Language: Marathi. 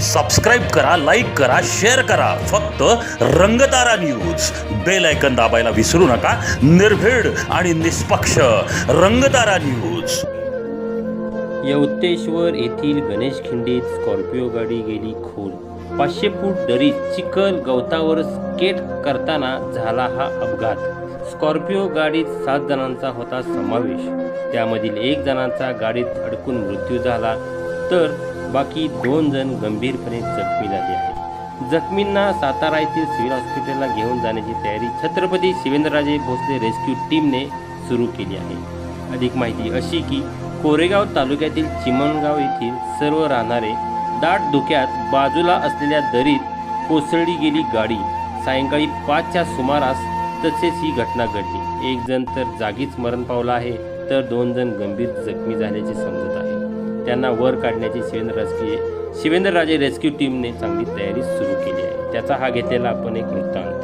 सबस्क्राईब करा लाईक करा शेअर करा. फक्त रंगतारा न्यूज बेल ऐकन दाबायला विसरू नका. निर्भीड आणि निष्पक्ष रंगतारा न्यूज यवतेश्वर येथील गणेश खिंडीत स्कॉर्पिओ गाडी गेली खोल. पाचशे फूट दरीत चिखल गवतावर स्केट करताना झाला हा अपघात. स्कॉर्पिओ गाडीत सात जणांचा होता समावेश. त्यामधील एक जणांचा गाडीत अडकून मृत्यू झाला. तर बाकी दोन जण गंभीरपणे जखमी झाले आहेत. जखमींना सातारा येथील सिव्हिल हॉस्पिटलला घेऊन जाण्याची तयारी छत्रपती शिवेंद्रराजे भोसले रेस्क्यू टीमने सुरू केली आहे. अधिक माहिती अशी की कोरेगाव तालुक्यातील चिमणगाव येथील सर्व राहणारे दाट धुक्यात बाजूला असलेल्या दरीत कोसळली गेली गाडी. सायंकाळी पाचच्या सुमारास तसेच ही घटना घडली. एक जण तर जागीच मरण पावला आहे तर दोन जण गंभीर जखमी झाल्याचे समजत आहे. त्यांना वर काढण्याची शिवेंद्र राजकीय शिवेंद्रराजे रेस्क्यू टीमने चांगली तयारी सुरू केली आहे. त्याचा हा घेतलेला आपण एक वृत्तांत.